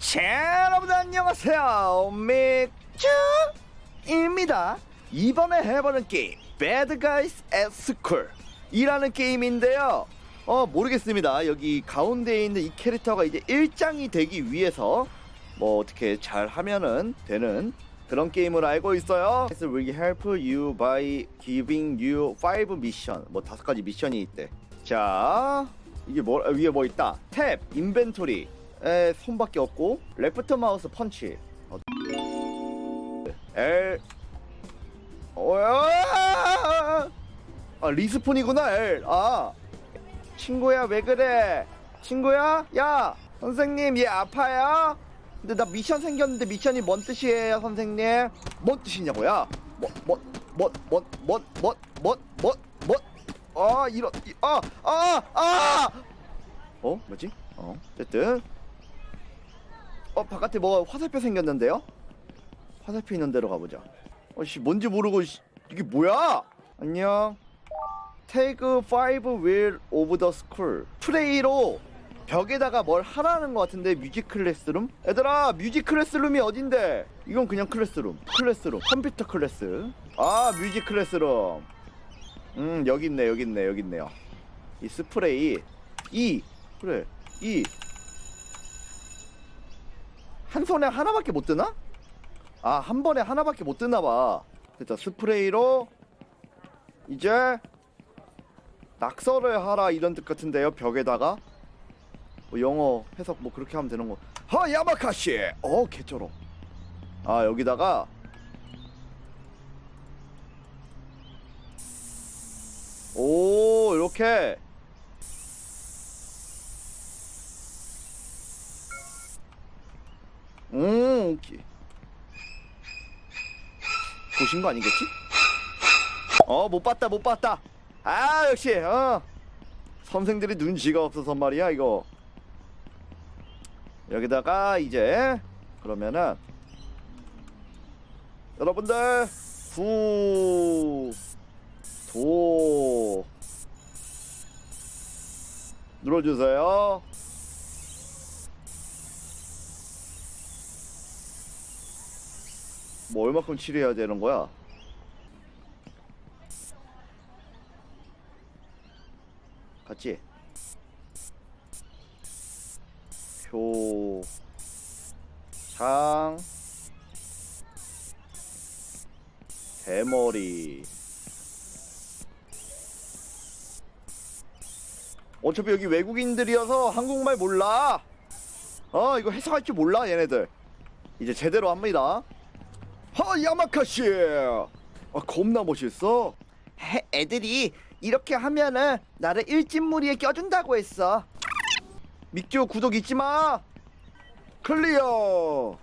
자, 여러분 안녕하세요. 맥주입니다. 이번에 해보는 게임 Bad Guys at School 이라는 게임인데요. 어 모르겠습니다. 여기 가운데에 있는 이 캐릭터가 이제 일장이 되기 위해서 뭐 어떻게 잘 하면은 되는 그런 게임을 알고 있어요. This will help you by giving you five mission. 뭐 다섯 가지 미션이 있대. 자, 이게 뭐 위에 뭐 있다. 탭, 인벤토리. 에 손밖에 없고 레프트 마우스 펀치. 어, L. 어, 아, 아 리스폰이구나 L. 아 친구야 왜 그래? 친구야? 야 선생님 얘 아파요? 근데 나 미션 생겼는데 미션이 뭔 뜻이에요 선생님? 뭔 뜻이냐고요? 뭐뭐뭐뭐뭐뭐뭐뭐아 이런 아아아 아! 어 뭐지? 어 어쨌든 어 바깥에 뭐 화살표 생겼는데요? 화살표 있는 데로 가보자. 어씨 뭔지 모르고 씨, 이게 뭐야? 안녕. Take five wheel of the school. 플레이로 벽에다가 뭘 하라는 것 같은데 뮤직 클래스룸? 얘들아 뮤직 클래스룸이 어딘데? 이건 그냥 클래스룸. 클래스룸. 컴퓨터 클래스. 아 뮤직 클래스룸. 음 여기 있네 여기 있네 여기 있네요. 이 스프레이 이 그래 이 한 손에 하나밖에 못 드나? 아, 한 번에 하나밖에 못 드나 봐. 됐다. 스프레이로 이제 낙서를 하라 이런 뜻 같은데요. 벽에다가 뭐 영어 해석 뭐 그렇게 하면 되는 거. 하 야마카시. 어, 개쩔어. 아, 여기다가 오, 이렇게 음, 오케이. 보신 거 아니겠지? 어, 못 봤다, 못 봤다. 아, 역시, 어. 선생들이 눈치가 없어서 말이야, 이거. 여기다가 이제 그러면은 여러분들 후, 도 눌러주세요. 뭐 얼마큼 치료해야 되는 거야? 같지? 표, 장, 대머리. 어차피 여기 외국인들이어서 한국말 몰라. 어, 이거 해석할 줄 몰라, 얘네들. 이제 제대로 합니다. 하 야마카시 아 겁나 멋있어. 해, 애들이 이렇게 하면은 나를 일진무리에 껴준다고 했어. mik주 구독 잊지마. 클리어.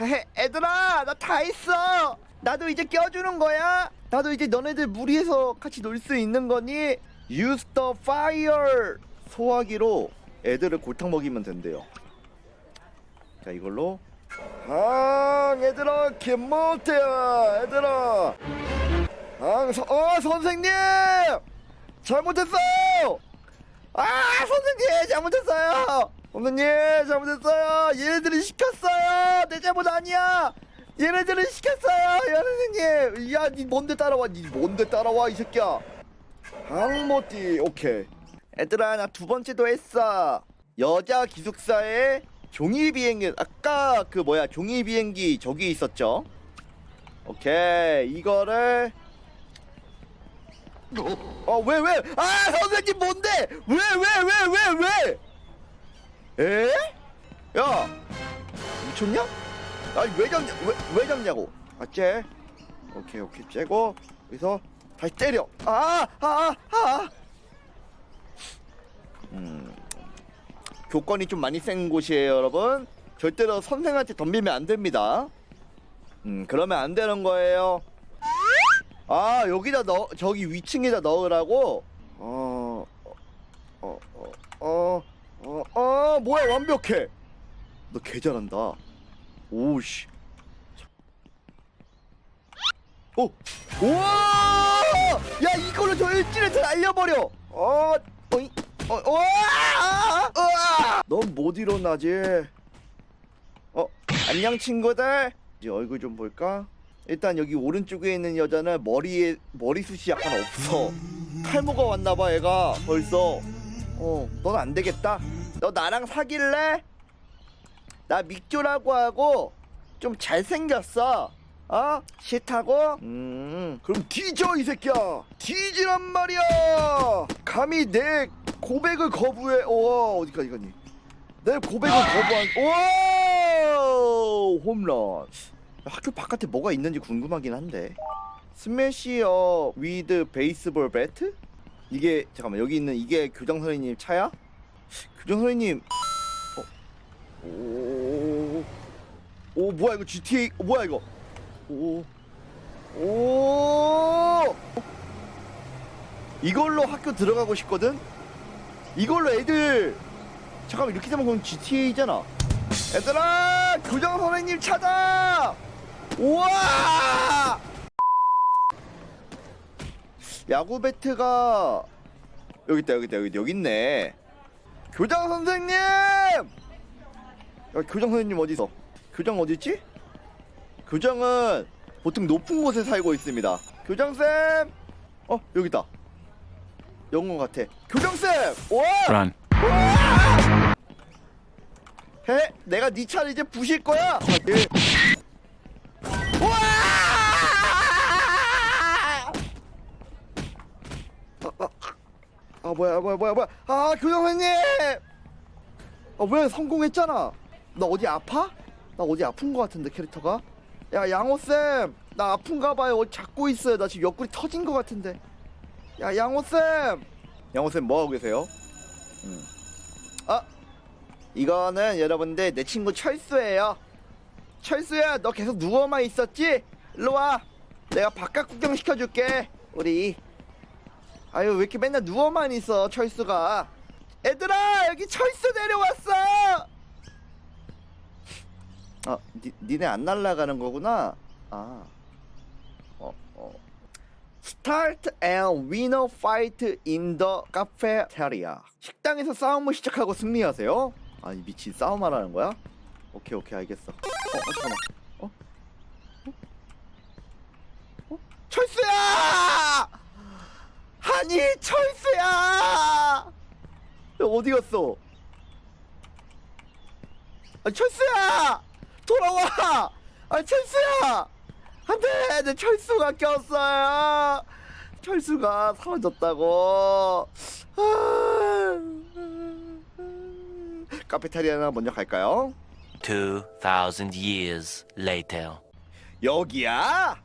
헤헤 애들아 나 다 했어. 나도 이제 껴주는 거야. 나도 이제 너네들 무리해서 같이 놀 수 있는 거니? Use the fire. 소화기로 애들을 골탕 먹이면 된대요. 자 이걸로 아, 얘들아, 김모태야, 얘들아. 아, 서, 어, 선생님! 잘못했어! 아, 선생님, 잘못했어요! 선생님, 잘못했어요! 얘네들이 시켰어요! 내 잘못 아니야! 얘네들이 시켰어요! 야, 선생님! 야, 니 뭔데 따라와? 니 뭔데 따라와, 이 새끼야! 항모띠, 오케이. 얘들아, 나 두 번째도 했어. 여자 기숙사에 종이 비행기 아까 그 뭐야 종이 비행기 저기 있었죠? 오케이 이거를 어왜 왜? 아 선생님 뭔데? 왜 왜 왜 왜 왜, 에? 야 미쳤냐? 아니 왜 잡냐 왜, 왜 잡냐고 맞지? 오케이 오케이 째고 여기서 다시 때려 아아아 아, 아. 음 교권이 좀 많이 센 곳이에요, 여러분. 절대로 선생한테 덤비면 안 됩니다. 음, 그러면 안 되는 거예요. 아, 여기다 넣, 저기 위층에다 넣으라고? 어, 어, 어, 어, 어, 어, 뭐야, 완벽해. 너 개 잘한다. 오씨. 오, 우와! 야, 이걸로 저 일진을 다 날려버려. 어, 어이, 어, 어, 넌 못 일어나지. 안녕 친구들. 이제 얼굴 좀 볼까? 일단 여기 오른쪽에 있는 여자는 머리에 머리숱이 약간 없어. 탈모가 왔나봐 얘가 벌써. 어, 넌 안 되겠다. 너 나랑 사귈래? 나 믹조라고 하고 좀 잘생겼어. 어? 싫다고? 음, 그럼 뒤져 이 새끼야. 뒤지란 말이야. 감히 내 고백을 거부해. 오, 어디까지 가니? 내 고백을 거부한. 오, 홈런. 학교 바깥에 뭐가 있는지 궁금하긴 한데. 스매시어 위드 베이스볼 배트? 이게 잠깐만 여기 있는 이게 교장 선생님 차야? 교장 선생님. 어. 오. 오 뭐야 이거 GTA 어, 뭐야 이거? 오. 오. 이걸로 학교 들어가고 싶거든. 이걸로 애들 잠깐만 이렇게 되면 그럼 GTA잖아. 얘들아 교장 선생님 찾아. 우와. 야구 배트가 여기 있다 여기 있다 여기 여기 있네. 교장 선생님. 야, 교장 선생님 어디 있어? 교장 어디 있지? 교장은 보통 높은 곳에 살고 있습니다. 교장 쌤. 어 여기 있다. 영웅 같아. 교장 쌤. 와. Run. 해. 내가 네 차를 이제 부실 거야. 아, 네. 와! 아, 아, 아 뭐야 뭐야 뭐야 뭐야 아 교장 선생님 아왜 성공했잖아 나 어디 아파? 나 어디 아픈 거 같은데 캐릭터가 야 양호쌤 나 아픈가 봐요 어디 잡고 있어요 나 지금 옆구리 터진 거 같은데 야 양호쌤 양호쌤 뭐하고 계세요? 음. 아 이거는 여러분들 내 친구 철수예요. 철수야 너 계속 누워만 있었지? 일로 와. 내가 바깥 구경 시켜줄게. 우리. 아유 왜 이렇게 맨날 누워만 있어 철수가? 애들아 여기 철수 내려왔어! 아 니, 니네 안 날라가는 거구나? 아. 어, 어. Start and winner fight in the cafeteria. 식당에서 싸움을 시작하고 승리하세요 아니 미친 싸움하라는 거야? 오케이 오케이 알겠어 어, 어 잠깐만 어? 어? 어? 철수야! 아니 철수야! 너 어디 갔어? 아 철수야! 돌아와! 아 철수야! 안돼 내 철수가 꼈어요. 철수가 사라졌다고. 아... 카페테리아나 먼저 갈까요? 2,000 years later. 여기야.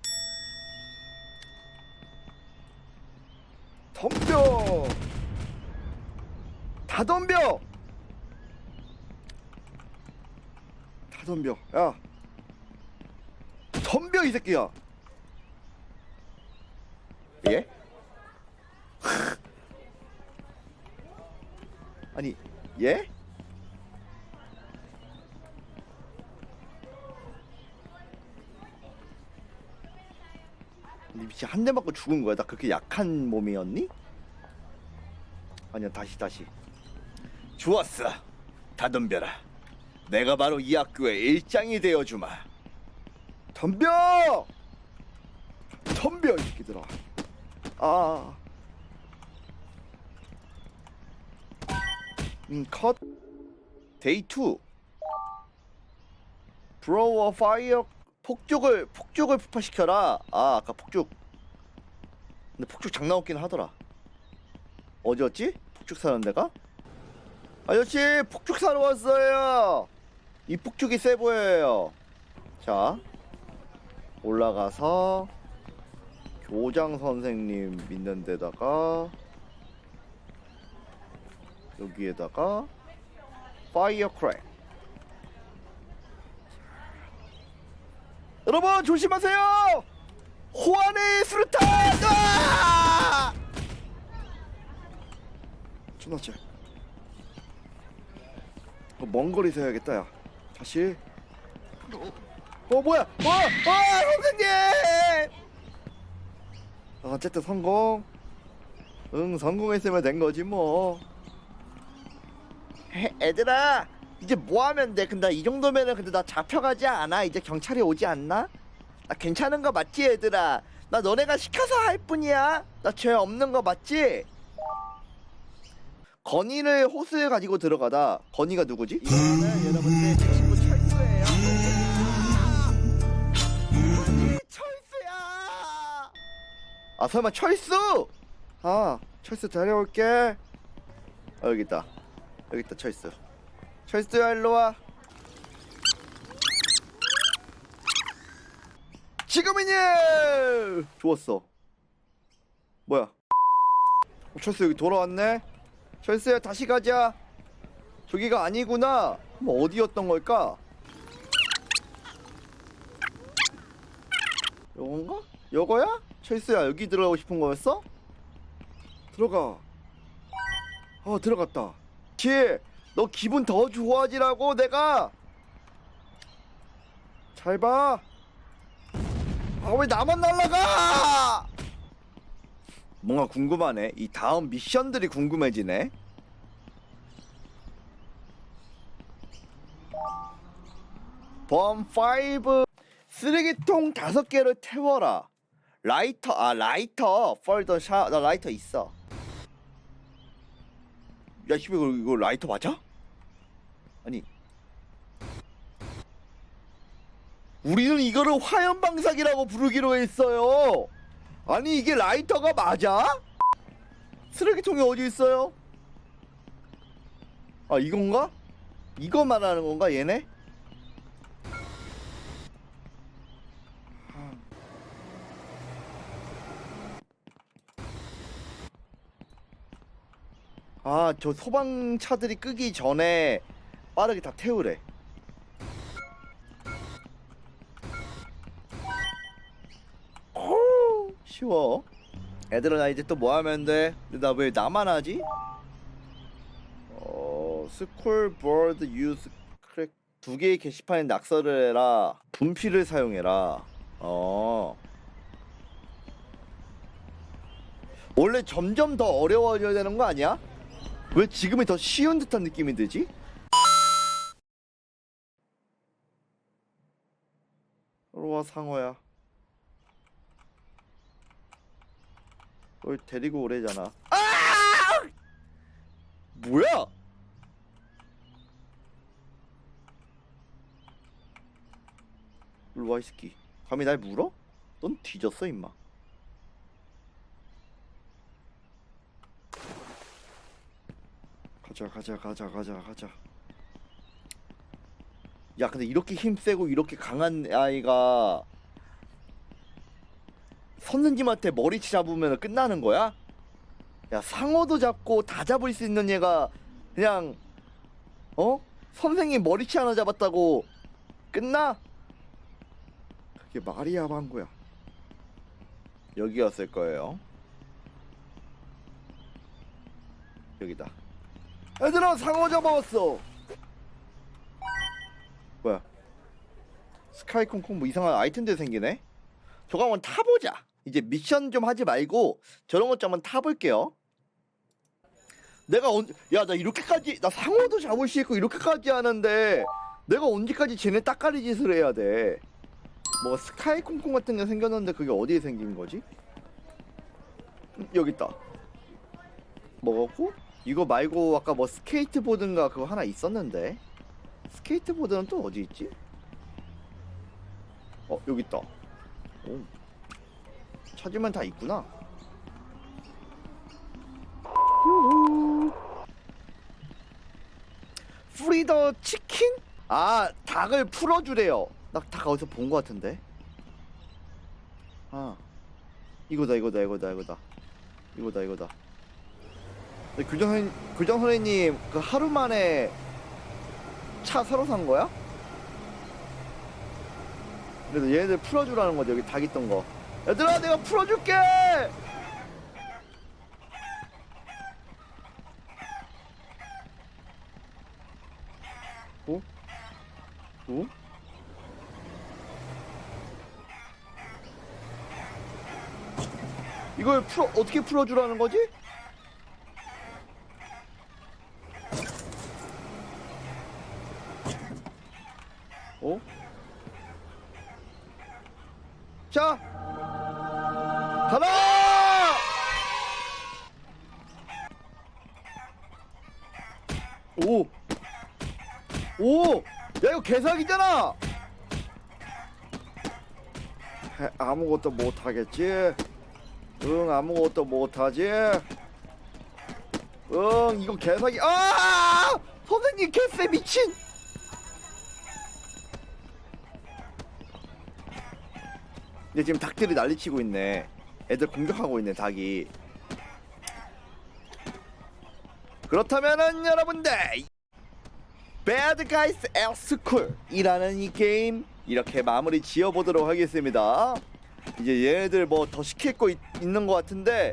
덤벼. 다 덤벼. 다 덤벼. 야. 덤벼 이 새끼야. 예? 아니 예? 미친 한 대 맞고 죽은 거야? 나 그렇게 약한 몸이었니? 아니야 다시 다시. 좋았어. 다 덤벼라. 내가 바로 이 학교의 일장이 되어주마. 덤벼! 덤벼 이 새끼들아. 아. 음, 컷. 데이 2 브로워 파이어 폭죽을 폭죽을 폭파시켜라. 아 아까 폭죽. 근데 폭죽 장난 없긴 하더라. 어디였지? 폭죽 사는 데가? 아저씨 폭죽 사러 왔어요. 이 폭죽이 세 보여요. 자 올라가서 교장 선생님 믿는 데다가 여기에다가 파이어 크랙. 여러분 조심하세요. 호안의 수류탄. 아! 존나지. 어, 먼 거리서 해야겠다 야. 다시. 어 뭐야? 어, 어 선생님. 아, 어쨌든 성공. 응 성공했으면 된 거지 뭐. 해, 애들아 이제 뭐 하면 돼? 근데 이 정도면은 근데 나 잡혀가지 않아? 이제 경찰이 오지 않나? 나 괜찮은 거 맞지 얘들아? 나 너네가 시켜서 할 뿐이야. 나 죄 없는 거 맞지? 건이를 호수에 가지고 들어가다 건이가 누구지? 이거는 여러분들 제 친구 철수예요. 건이 철수야. 아 설마 철수? 아 철수 데려올게. 아 여기 있다. 여기 있다 철수. 철수야 일로 와. 지금이니! 좋았어. 뭐야? 어, 철수 여기 돌아왔네. 철수야 다시 가자. 저기가 아니구나. 뭐 어디였던 걸까? 요건가? 요거야? 철수야 여기 들어가고 싶은 거였어? 들어가. 어 들어갔다. 키, 너 기분 더 좋아지라고 내가. 잘 봐. 아 왜 나만 날라가? 뭔가 궁금하네. 이 다음 미션들이 궁금해지네. 범 5 쓰레기통 다섯 개를 태워라. 라이터 아 라이터 펄더 샤나 라이터 있어. 야 씨발 이거, 이거 라이터 맞아? 아니 우리는 이거를 화염방사기라고 부르기로 했어요. 아니 이게 라이터가 맞아? 쓰레기통이 어디 있어요? 아 이건가? 이거 말하는 건가 얘네? 아 저 소방차들이 끄기 전에 빠르게 다 태우래. 쉬워. 애들아 나 이제 또 뭐 하면 돼? 근데 나 왜 나만 하지? 어, 스콜보드 유스 크랙 두 개의 게시판에 낙서를 해라. 분필을 사용해라. 어. 원래 점점 더 어려워져야 되는 거 아니야? 왜 지금이 더 쉬운 듯한 느낌이 들지? 로와 상어야. 널 데리고 오래잖아. 아! 뭐야? 일로 와 이 새끼. 감히 날 물어? 넌 뒤졌어 임마. 가자 가자 가자 가자 가자. 야 근데 이렇게 힘 세고 이렇게 강한 아이가 선생님한테 머리치 잡으면 끝나는 거야? 야 상어도 잡고 다 잡을 수 있는 얘가 그냥 어? 선생님 머리치 하나 잡았다고 끝나? 그게 말이야 방구야 여기였을 거예요 여기다 얘들아 상어 잡아왔어 뭐야 스카이콩콩 뭐 이상한 아이템들 생기네 저거 한번 타보자. 이제 미션 좀 하지 말고 저런 것 좀 한번 타볼게요. 내가 언, 야, 나 이렇게까지, 나 상어도 잡을 수 있고 이렇게까지 하는데 내가 언제까지 쟤네 따까리 짓을 해야 돼? 뭐 스카이 콩콩 같은 게 생겼는데 그게 어디에 생긴 거지? 음, 여기 있다. 먹었고 이거 말고 아까 뭐 스케이트보드인가 그거 하나 있었는데 스케이트보드는 또 어디 있지? 어 여기 있다. 오. 찾으면 다 있구나. 프리더 치킨? 아, 닭을 풀어주래요. 나 닭 어디서 본 것 같은데. 아, 이거다, 이거다, 이거다, 이거다, 이거다, 이거다. 근데 교장 선생, 교장 선생님 그 하루 만에 차 새로 산 거야? 그래서 얘네들 풀어주라는 거지 여기 닭 있던 거 얘들아 내가 풀어줄게 어? 어? 이걸 풀어 어떻게 풀어주라는 거지? 오 오! 야 이거 개사기잖아! 해, 아무것도 못하겠지? 응 아무것도 못하지? 응 이거 개사기 아! 선생님 개쎄 미친! 근데 지금 닭들이 난리치고 있네 애들 공격하고 있네 닭이 그렇다면은 여러분들 Guys L School이라는 이 게임 이렇게 마무리 지어보도록 하겠습니다. 이제 얘네들 뭐더거 있, 있는 것 같은데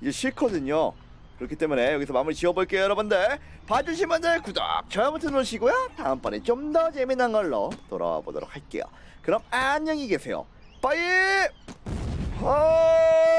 이제 싫거든요. 그렇기 때문에 여기서 마무리 지어볼게요, 여러분들. 봐주신 분들 구독, 좋아요 버튼 누르시고요. 다음번에 좀 더 재미난 걸로 돌아와 보도록 할게요. 그럼 안녕히 계세요. 빠이! 아!